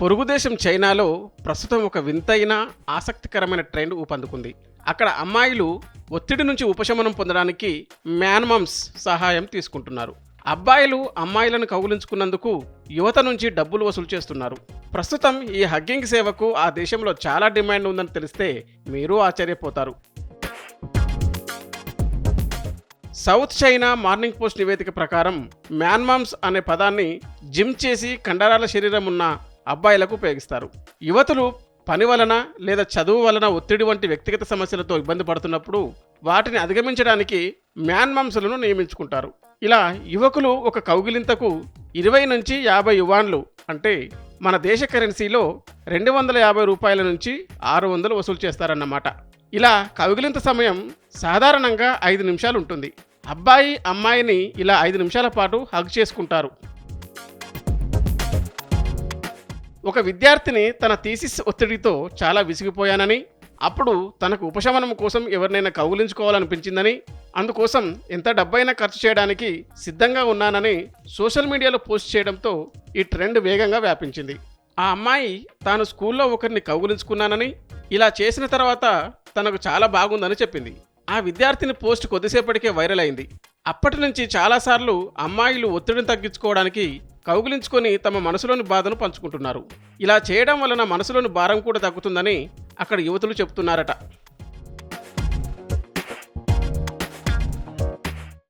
పొరుగు దేశం చైనాలో ప్రస్తుతం ఒక వింతైన ఆసక్తికరమైన ట్రెండ్ ఊపందుకుంది. అక్కడ అమ్మాయిలు ఒత్తిడి నుంచి ఉపశమనం పొందడానికి మ్యాన్మమ్స్ సహాయం తీసుకుంటున్నారు. అబ్బాయిలు అమ్మాయిలను కౌగులించుకున్నందుకు యువత నుంచి డబ్బులు వసూలు చేస్తున్నారు. ప్రస్తుతం ఈ హగ్గింగ్ సేవకు ఆ దేశంలో చాలా డిమాండ్ ఉందని తెలిస్తే మీరు ఆశ్చర్యపోతారు. సౌత్ చైనా మార్నింగ్ పోస్ట్ నివేదిక ప్రకారం మ్యాన్మామ్స్ అనే పదాన్ని జిమ్ చేసి కండరాల శరీరం ఉన్న అబ్బాయిలకు ఉపయోగిస్తారు. యువతులు పని వలన లేదా చదువు వలన ఒత్తిడి వంటి వ్యక్తిగత సమస్యలతో ఇబ్బంది పడుతున్నప్పుడు వాటిని అధిగమించడానికి మ్యాన్మామ్స్లను నియమించుకుంటారు. ఇలా యువకులు ఒక కౌగిలింతకు ఇరవై నుంచి యాభై యువాన్లు అంటే మన దేశ కరెన్సీలో రెండు వందల యాభై రూపాయల నుంచి ఆరు వందలు వసూలు చేస్తారన్నమాట. ఇలా కౌగిలింత సమయం సాధారణంగా ఐదు నిమిషాలు ఉంటుంది. అబ్బాయి అమ్మాయిని ఇలా ఐదు నిమిషాల పాటు హగ్ చేసుకుంటారు. ఒక విద్యార్థిని తన థీసిస్ ఒత్తిడితో చాలా విసిగిపోయానని అప్పుడు తనకు ఉపశమనం కోసం ఎవరినైనా కౌగులించుకోవాలనిపించిందని అందుకోసం ఎంత డబ్బైనా ఖర్చు చేయడానికి సిద్ధంగా ఉన్నానని సోషల్ మీడియాలో పోస్ట్ చేయడంతో ఈ ట్రెండ్ వేగంగా వ్యాపించింది. ఆ అమ్మాయి తాను స్కూల్లో ఒకరిని కౌగులించుకున్నానని ఇలా చేసిన తర్వాత తనకు చాలా బాగుందని చెప్పింది. ఆ విద్యార్థిని పోస్ట్ కొద్దిసేపటికే వైరల్ అయింది. అప్పటి నుంచి చాలాసార్లు అమ్మాయిలు ఒత్తిడిని తగ్గించుకోవడానికి కౌగిలించుకొని తమ మనసులోని బాధను పంచుకుంటున్నారు. ఇలా చేయడం వలన మనసులోని భారం కూడా తగ్గుతుందని అక్కడ యువతులు చెబుతున్నారట.